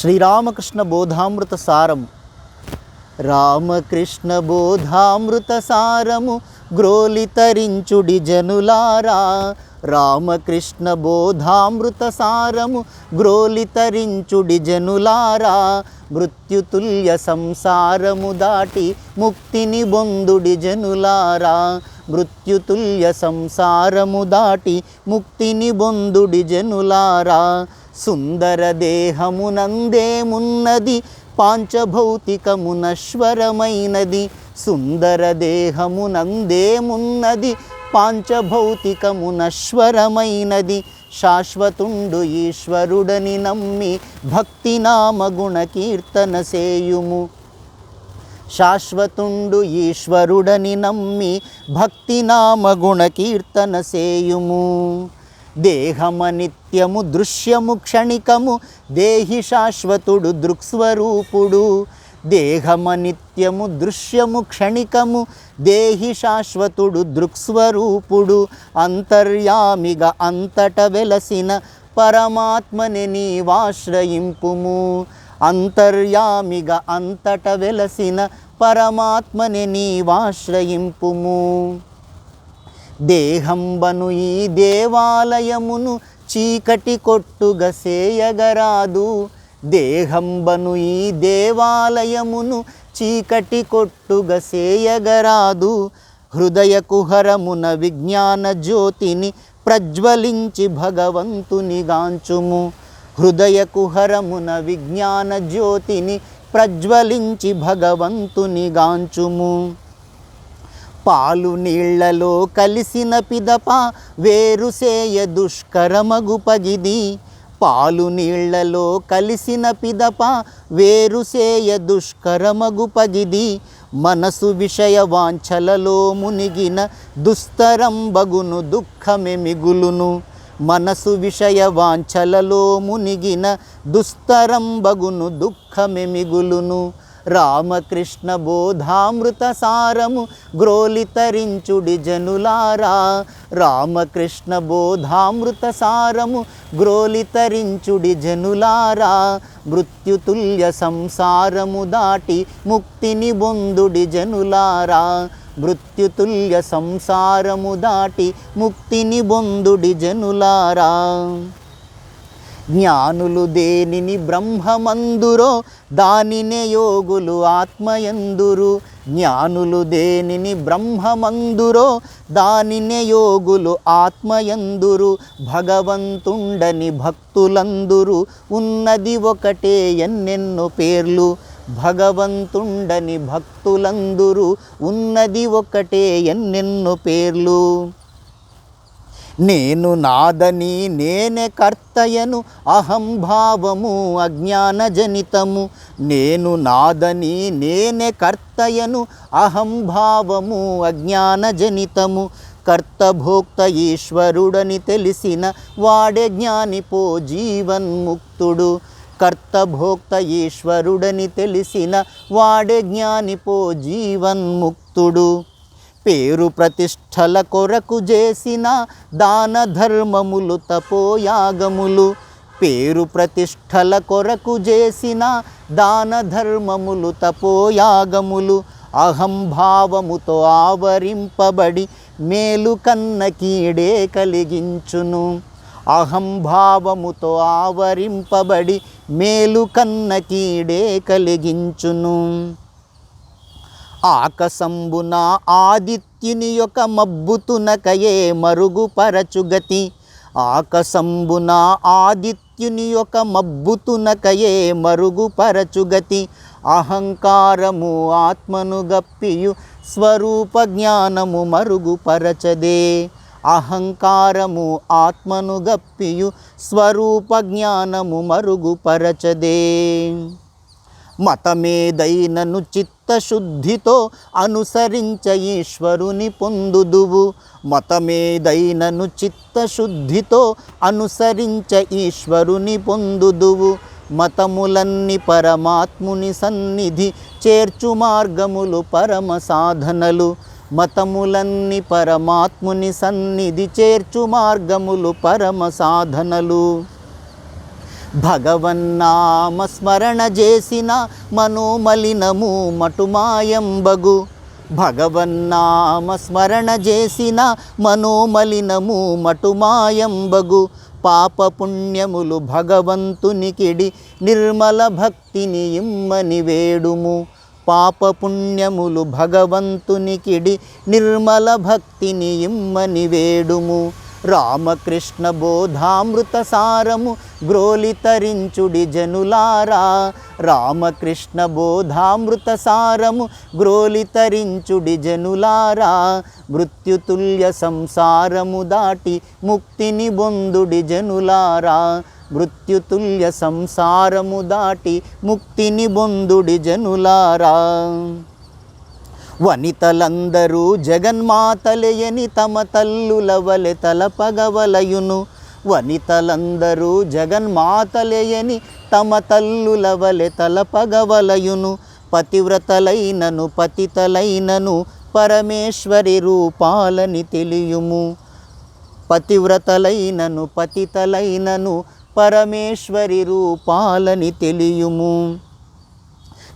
శ్రీరామకృష్ణ బోధామృత సారము. రామకృష్ణ బోధామృత సారము గ్రోలితరించుడి జనులారా. రామకృష్ణ బోధామృత సారము గ్రోలితరించుడి జనులారా. మృత్యుతుల్య సంసారము దాటి ముక్తిని బొందుడి జనులారా. మృత్యుతుల్య సంసారము దాటి ముక్తిని బొందుడి జనులారా. సుందర దేహమునందేమున్నది పాంచభౌతికమునశ్వరమైనది. సుందర దేహమునందేమున్నది పాంచభౌతికమునశ్వరమైనది. శాశ్వతుండు ఈశ్వరుడని నమ్మి భక్తి నామగుణ కీర్తన సేయుము శాశ్వతుండు ఈశ్వరుడని నమ్మి భక్తి నామగుణ కీర్తన సేయుము దేహమనిత్యము దృశ్యము క్షణికము దేహి శాశ్వతుడు దృక్స్వరూపుడు. దేహమనిత్యము దృశ్యము క్షణికము దేహి శాశ్వతుడు దృక్స్వరూపుడు. అంతర్యామిగా అంతట వెలసిన పరమాత్మని నీవాశ్రయింపుము. అంతర్యామిగా అంతట వెలసిన పరమాత్మని నీవాశ్రయింపుము. దేహంబను ఈ దేవాలయమును చీకటి కొట్టుగసేయగరాదు దేహంబను ఈ దేవాలయమును చీకటి కొట్టుగసేయగరాదు హృదయ కుహరమున విజ్ఞాన జ్యోతిని ప్రజ్వలించి భగవంతుని గాంచుము. హృదయ కుహరమున విజ్ఞాన జ్యోతిని ప్రజ్వలించి భగవంతుని గాంచుము. పాలు నీళ్ళలో కలిసిన పిదప వేరుసేయ దుష్కరమగు పగిది. పాలు నీళ్ళలో కలిసిన పిదప వేరుసేయ దుష్కరమగు పగిది. మనసు విషయ వాంఛలలో మునిగిన దుస్తరం బగును దుఃఖమే మిగులును. మనసు విషయ వాంఛలలో మునిగిన దుస్తరం బగును దుఃఖమే మిగులును. రామకృష్ణ బోధామృత సారము గ్రోలితరించుడి జనులారా. రామకృష్ణ బోధామృత సారము గ్రోలితరించుడి జనులారా. మృత్యుతుల్య సంసారము దాటి ముక్తిని బొందుడి జనులారా. మృత్యుతుల్య సంసారము దాటి ముక్తిని బొందుడి జనులారా. జ్ఞానులు దేనిని బ్రహ్మమందురో దానినే యోగులు ఆత్మయందురు. జ్ఞానులు దేనిని బ్రహ్మమందురో దానినే యోగులు ఆత్మయందురు. భగవంతుండని భక్తులందురు ఉన్నది ఒకటే ఎన్నెన్నో పేర్లు. భగవంతుండని భక్తులందురు ఉన్నది ఒకటే ఎన్నెన్నో పేర్లు. నేను నాదని నేనే కర్తయను అహంభావము అజ్ఞానజనితము. నేను నాదని నేనే కర్తయను అహంభావము అజ్ఞానజనితము. కర్తభోక్త ఈశ్వరుడని తెలిసిన వాడే జ్ఞానిపో జీవన్ముక్తుడు కర్తభోక్త ఈశ్వరుడని తెలిసిన వాడే జ్ఞానిపో జీవన్ముక్తుడు పేరు ప్రతిష్టల కొరకు చేసిన దాన ధర్మములు తపోయాగములు. పేరు ప్రతిష్టల కొరకు చేసిన దాన ధర్మములు తపోయాగములు. అహంభావముతో ఆవరింపబడి మేలు కన్న కీడే కలిగించును. అహంభావముతో ఆవరింపబడి మేలు కన్న కీడే కలిగించును. ఆకసంబున ఆదిత్యుని యొక్క మబ్బుతునకయే మరుగుపరచుగతి. ఆకసంబున ఆదిత్యుని యొక్క మబ్బుతునకయే మరుగుపరచుగతి. అహంకారము ఆత్మను గప్పియు స్వరూప జ్ఞానము మరుగుపరచదే. అహంకారము ఆత్మను గప్పియు స్వరూప జ్ఞానము మరుగుపరచదే. మతమేదైనను చిత్తశుద్ధితో అనుసరించ ఈశ్వరుని పొందుదువు. మతమేదైనను చిత్తశుద్ధితో అనుసరించ ఈశ్వరుని పొందుదువు. మతములన్ని పరమాత్ముని సన్నిధి చేర్చు మార్గములు పరమ సాధనలు. మతములన్ని పరమాత్ముని సన్నిధి చేర్చు మార్గములు పరమ సాధనలు. భగవన్నామ స్మరణ చేసిన మనోమలినము మటుమాయంబగు. భగవన్నామ స్మరణ చేసిన మనోమలినము మటుమాయంబగు. పాప పుణ్యములు భగవంతునికిడి నిర్మల భక్తిని ఇమ్మని వేడుము. పాప పుణ్యములు భగవంతునికిడి నిర్మల భక్తిని ఇమ్మని వేడుము. రామకృష్ణ బోధామృత సారము గ్రోలితరించుడి జనులారా. రామకృష్ణ బోధామృత సారము గ్రోలితరించుడి జనులారా. మృత్యుతుల్య సంసారము దాటి ముక్తిని బొందుడి జనులారా. మృత్యుతుల్య సంసారము దాటి ముక్తిని బొందుడి జనులారా. వనితలందరూ జగన్మాతలయని తమ తల్లుల వలె తలపగవలయును. వనితలందరూ జగన్మాతలయని తమ తల్లుల వలె తలపగవలయును. పతివ్రతలైనను పతితలైనను పరమేశ్వరి రూపాలని తెలియుము. పతివ్రతలైనను పతితలైనను పరమేశ్వరి రూపాలని తెలియుము.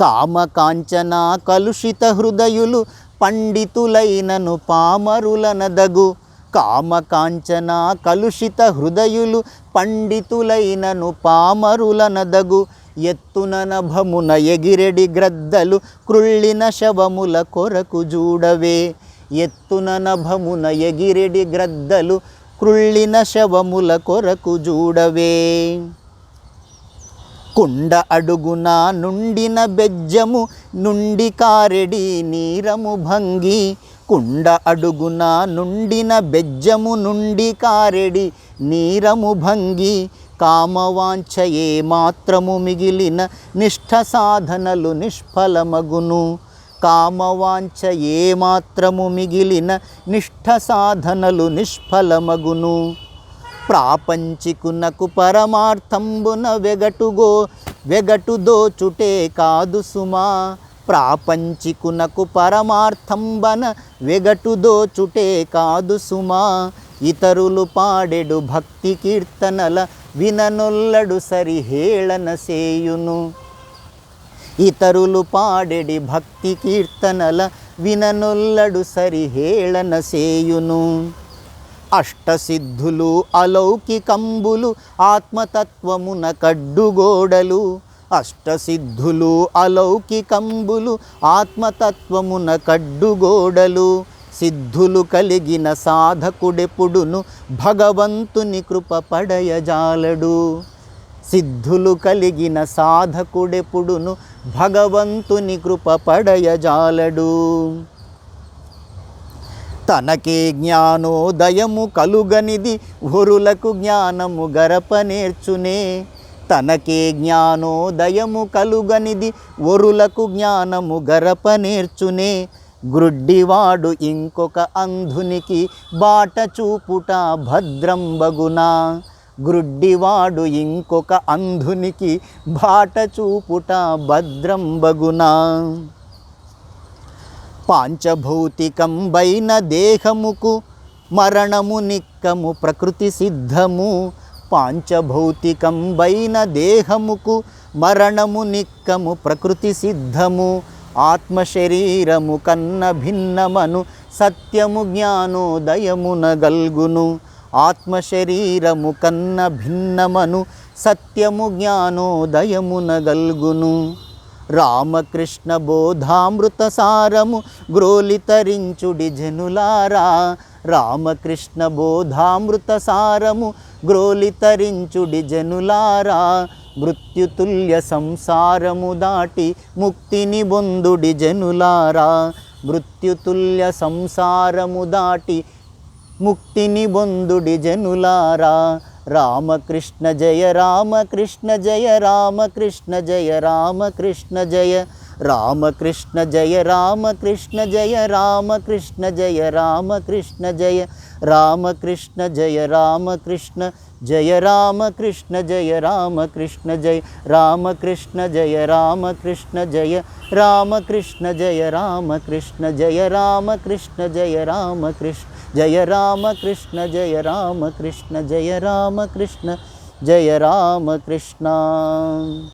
కామకాంచన కలుషిత హృదయులు పండితులైనను పామరులనదగు కామకాంచన కలుషిత హృదయులు పండితులైనను పామరులనదగు ఎత్తున నభమున ఎగిరెడి గ్రద్దలు క్రుళ్ళిన శవముల కొరకు జూడవే ఎత్తున నభమున ఎగిరెడి గ్రద్దలు క్రుళ్ళిన శవముల కొరకు జూడవే కొండ అడుగున నుండిన బెజ్జము నుండి కారెడి నీరము భంగి. కుండ అడుగున నుండిన బెజ్జము నుండి కారెడి నీరము భంగి. కామవాంఛయే మాత్రము మిగిలిన నిష్ఠ సాధనలు నిష్ఫలమగును. కామవాంఛ ఏ మాత్రము మిగిలిన నిష్ఠ సాధనలు నిష్ఫలమగును. ప్రాపంచికునకు పరమార్థంబున వెగటుగో వెగటు దోచుటే కాదు సుమా. ప్రాపంచికునకు పరమార్థంబన వెగటు దోచుటే కాదు సుమా. ఇతరులు పాడెడు భక్తి కీర్తనల విననొల్లడు సరిహేళన సేయును. ఇతరులు పాడెడి భక్తి కీర్తనల విననొల్లడు సరిహేళన సేయును. అష్టసిద్ధులు అలౌకికంబులు ఆత్మతత్వమున కడ్డుగోడలు. అష్టసిద్ధులు అలౌకికంబులు ఆత్మతత్వమున కడ్డుగోడలు. సిద్ధులు కలిగిన సాధకుడెప్పుడును భగవంతుని కృప పడయజాలడు. సిద్ధులు కలిగిన సాధకుడెప్పుడును భగవంతుని కృప పడయజాలడు. తనకే జ్ఞానోదయము కలుగనిది వరులకు జ్ఞానము గరప నేర్చునే. తనకే జ్ఞానోదయము కలుగనిది ఒరులకు జ్ఞానము గరప నేర్చునే. గ్రుడ్డివాడు ఇంకొక అంధునికి బాట చూపుట భద్రం బగునా. గ్రుడ్డివాడు ఇంకొక అంధునికి బాట చూపుట భద్రం బగునా. పాంచభౌతికంబైన దేహముకు మరణము నిక్కము ప్రకృతి సిద్ధము. పాంచభౌతికంబైన దేహముకు మరణము నిక్కము ప్రకృతి సిద్ధము. ఆత్మ శరీరము కన్న భిన్నమను సత్యము జ్ఞానోదయమున గల్గును. ఆత్మ శరీరము కన్న భిన్నమను సత్యము జ్ఞానోదయమున గల్గును. రామకృష్ణ బోధామృత సారము గ్రోలితరించుడి జనులారా. రామకృష్ణ బోధామృత సారము గ్రోలితరించుడి జనులారా. మృత్యుతుల్య సంసారము దాటి ముక్తిని బొందుడి జనులారా. మృత్యుతుల్య సంసారము దాటి ముక్తిని బొందుడి జనులారా. రామకృష్ణ జయ రామకృష్ణ జయ రామకృష్ణ జయ రామకృష్ణ జయ రామకృష్ణ జయ రామకృష్ణ జయ రామకృష్ణ జయ రామకృష్ణ జయ రామకృష్ణ జయ రామకృష్ణ జయ రామకృష్ణ జయ రామకృష్ణ జయ రామకృష్ణ జయ రామకృష్ణ జయ రామకృష్ణ జయ రామకృష్ణ జయ రామకృష్ణ జయ రామకృష్ణ जय राम कृष्ण जय राम कृष्ण जय राम कृष्ण जय राम कृष्ण।